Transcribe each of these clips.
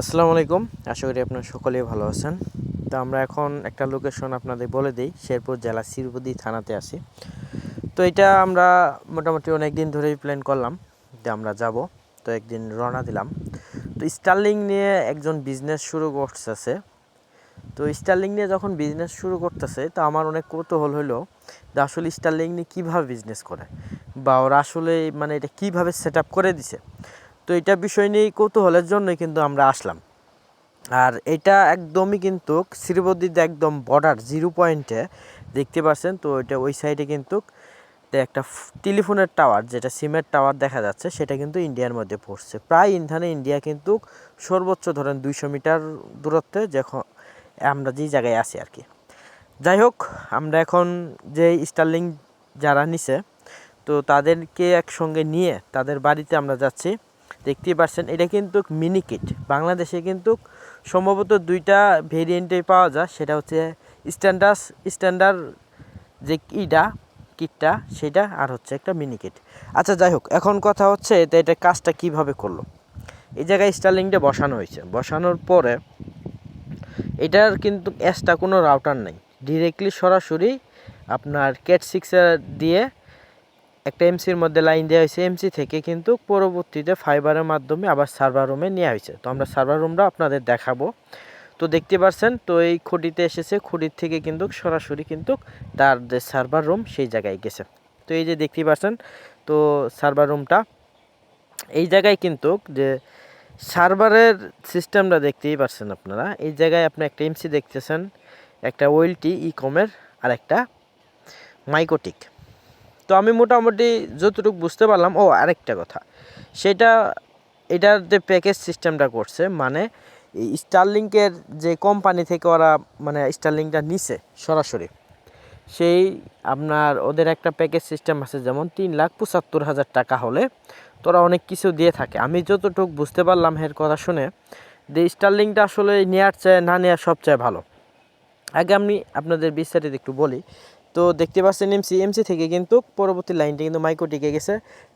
আসসালামু আলাইকুম। আশা করি আপনারা সকলেই ভালো আছেন। তো আমরা এখন একটা লোকেশন আপনাদের বলে দিই, শেরপুর জেলা শিরবদি থানাতে আছি। তো এটা আমরা মোটামুটি অনেক দিন ধরেই প্ল্যান করলাম যে আমরা যাব। তো একদিন রওনা দিলাম। তো স্টার্লিং নিয়ে একজন বিজনেস শুরু করতেছে। তো স্টার্লিং নিয়ে যখন বিজনেস শুরু করতেছে, তো আমার অনেক কৌতূহল হলো যে আসলে স্টার্লিং নিয়ে কীভাবে বিজনেস করে? বা ওরা আসলে মানে এটা কীভাবে সেট আপ করে দিছে? তো এটা বিষয় নিয়ে কৌতূহলের জন্যই কিন্তু আমরা আসলাম। আর এটা একদমই কিন্তু শ্রীবদ্দিতে একদম বর্ডার জিরো পয়েন্টে দেখতে পাচ্ছেন? তো এটা ওই সাইডে কিন্তু একটা টেলিফোনের টাওয়ার যেটা সিমের টাওয়ার দেখা যাচ্ছে, সেটা কিন্তু ইন্ডিয়ার মধ্যে পড়ছে। প্রায় ইন্ধানে ইন্ডিয়া কিন্তু সর্বোচ্চ ধরেন দুইশো মিটার দূরত্বে যখন আমরা যেই জায়গায় আছি আর কি। যাই হোক, আমরা এখন যে স্টার্লিং যারা নিছে, তো তাদেরকে একসঙ্গে নিয়ে তাদের বাড়িতে আমরা যাচ্ছি। দেখতেই পাচ্ছেন, এটা কিন্তু মিনি কিট বাংলাদেশে কিন্তু সম্ভবত দুইটা ভেরিয়েন্টে পাওয়া যায়, সেটা হচ্ছে স্ট্যান্ডার্ড স্ট্যান্ডার্ড যে ইটা কিটটা সেটা আর হচ্ছে একটা মিনি কিট আচ্ছা যাই হোক, এখন কথা হচ্ছে তো এটা কাজটা কীভাবে করল। এই জায়গায় স্টার্লিংটা বসানো হয়েছে। বসানোর পরে এটার কিন্তু এক্সট্রা কোনো রাউটার নেই। ডিরেক্টলি সরাসরি আপনার ক্যাট সিক্সার দিয়ে একটা এমসির মধ্যে লাইন দেওয়া হয়েছে এমসি থেকে কিন্তু পরবর্তীতে ফাইবারের মাধ্যমে আবার সার্ভার রুমে নেওয়া হয়েছে। তো আমরা সার্ভার রুমটা আপনাদের দেখাবো। তো দেখতে পাচ্ছেন, তো এই খুঁটিতে এসেছে। খুঁটির থেকে কিন্তু সরাসরি কিন্তু তার যে সার্ভার রুম সেই জায়গায় গেছে। তো এই যে দেখতে পাচ্ছেন, তো সার্ভার রুমটা এই জায়গায় কিন্তু যে সার্ভারের সিস্টেমটা দেখতেই পাচ্ছেন আপনারা। এই জায়গায় আপনি একটা এমসি দেখতেছেন, একটা ওয়েলটি ই কমের আর একটা মাইকোটিক তো আমি মোটামুটি যতটুকু বুঝতে পারলাম, ও আরেকটা কথা। সেটা এটার যে প্যাকেজ সিস্টেমটা করছে মানে স্টারলিংকের যে কোম্পানি থেকে ওরা মানে স্টারলিংটা নিছে সরাসরি, সেই আপনার ওদের একটা প্যাকেজ সিস্টেম আছে যেমন তিন লাখ পঁচাত্তর হাজার টাকা হলে তোরা অনেক কিছু দিয়ে থাকে। আমি যতটুকু বুঝতে পারলাম এর কথা শুনে, যে স্টারলিংটা আসলে নেওয়ার চেয়ে, না নেওয়া সবচেয়ে ভালো। আগে আমি আপনাদের বিস্তারিত একটু বলি তো দেখতে পাচ্ছেন এমসি এমসি থেকে কিন্তু পরবর্তী লাইনটা কিন্তু মাইকো মাইকোটিকে গেছে।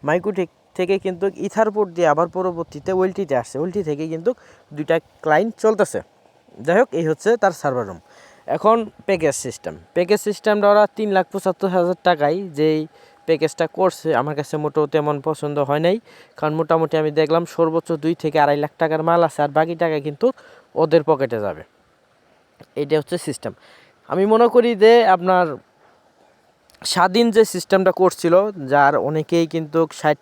মাইকোটিক থেকে কিন্তু ইথারপোর্ট দিয়ে আবার পরবর্তীতে ওয়েলটিতে আসছে। ওয়েলটি থেকে কিন্তু দুইটা ক্লায়েন্ট চলতেছে। যাই হোক, এই হচ্ছে তার সার্ভার রুম এখন প্যাকেজ সিস্টেম প্যাকেজ সিস্টেমটা ওরা তিন লাখ পঁচাত্তর হাজার টাকায় যেই প্যাকেজটা করছে, আমার কাছে মোটেও তেমন পছন্দ হয় নাই। কারণ মোটামুটি আমি দেখলাম সর্বোচ্চ দুই থেকে আড়াই লাখ টাকার মাল আছে আর বাকি টাকা কিন্তু ওদের পকেটে যাবে। এটা হচ্ছে সিস্টেম আমি মনে করি যে আপনার স্বাধীন যে সিস্টেমটা করছিল যার অনেকেই কিন্তু ষাট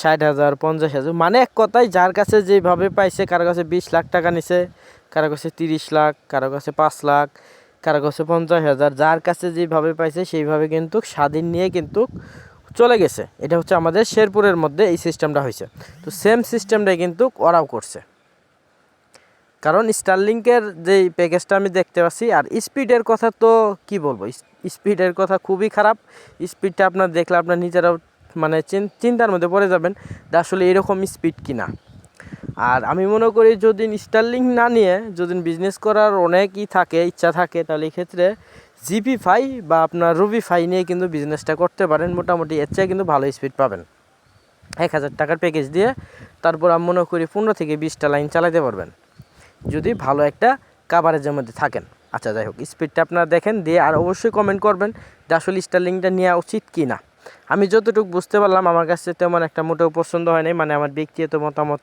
ষাট হাজার, পঞ্চাশ হাজার মানে এক কথায় যার কাছে যেভাবে পাইছে, কারও কাছে বিশ লাখ টাকা নিছে, কারও কাছে তিরিশ লাখ, কারও কাছে পাঁচ লাখ, কারও কাছে পঞ্চাশ হাজার, যার কাছে যেভাবে পাইছে, সেইভাবে কিন্তু স্বাধীন নিয়ে কিন্তু চলে গেছে। এটা হচ্ছে আমাদের শেরপুরের মধ্যে এই সিস্টেমটা হয়েছে তো সেম সিস্টেমটাই কিন্তু ওরাও করছে। কারণ স্টারলিংকের যে প্যাকেজটা আমি দেখতে পাচ্ছি, আর স্পিডের কথা তো কি বলব? স্পিডের কথা খুবই খারাপ। স্পিডটা আপনার দেখলে আপনার নিজেরাও মানে চিন- চিন্তার মধ্যে পড়ে যাবেন যে আসলে এরকম স্পিড কিনা। আর আমি মনে করি যদি স্টারলিং না নিয়ে যদি বিজনেস করার অনেকই থাকে, ইচ্ছা থাকে, তাহলে এক্ষেত্রে জিপি ফাই বা আপনার রুবি ফাই নিয়ে কিন্তু বিজনেসটা করতে পারেন। মোটামুটি এর চেয়ে কিন্তু ভালো স্পিড পাবেন। এক হাজার টাকার প্যাকেজ দিয়ে তারপর আমি মনে করি পনেরো থেকে বিশটা লাইন চালাতে পারবেন। যদি ভালো একটা কাভারেজের মধ্যে থাকেন। আচ্ছা যাই হোক স্পিডটা আপনারা দেখেন, দিয়ে আর অবশ্যই কমেন্ট করবেন যে আসলে স্টারলিংটা নেওয়া উচিত কি না আমি যতটুকু বুঝতে পারলাম, আমার কাছে তেমন একটা মোটেও পছন্দ হয় নাই মানে আমার ব্যক্তিগত মতামত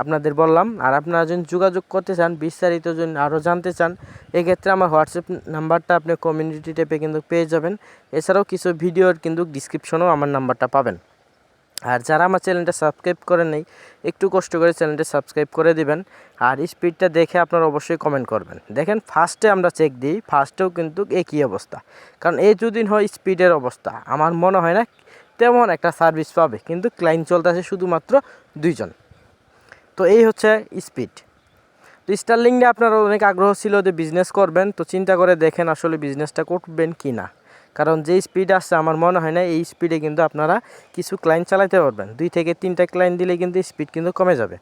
আপনাদের বললাম। আর আপনারা যদি যোগাযোগ করতে চান, বিস্তারিত যদি আরও জানতে চান, এক্ষেত্রে আমার হোয়াটসঅ্যাপ নাম্বারটা আপনি কমিউনিটি ট্যাপে কিন্তু পেয়ে যাবেন। এছাড়াও কিছু ভিডিওর কিন্তু ডিসক্রিপশনেও আমার নাম্বারটা পাবেন। আর যারা আমার চ্যানেলটা সাবস্ক্রাইব করে নেই, একটু কষ্ট করে চ্যানেলটা সাবস্ক্রাইব করে দিবেন আর স্পিডটা দেখে আপনারা অবশ্যই কমেন্ট করবেন। দেখেন ফার্স্টে আমরা চেক দিই ফার্স্টেও কিন্তু একই অবস্থা। কারণ এই দুদিন হয় স্পিডের অবস্থা। আমার মনে হয় না তেমন একটা সার্ভিস পাবে, কিন্তু ক্লায়েন্ট চলতেছে শুধুমাত্র দুইজন। তো এই হচ্ছে স্পিড তো স্টারলিং নিয়ে আপনার অনেক আগ্রহ ছিল যে বিজনেস করবেন, তো চিন্তা করে দেখেন আসলে বিজনেসটা করবেন কি না কারণ যে স্পিড আসছে, আমার মনে হয় না এই স্পিডে কিন্তু আপনারা কিছু ক্লায়েন্ট চালাতে পারবেন। দুই থেকে তিনটা ক্লায়েন্ট দিলে কিন্তু স্পিড কিন্তু কমে যাবে।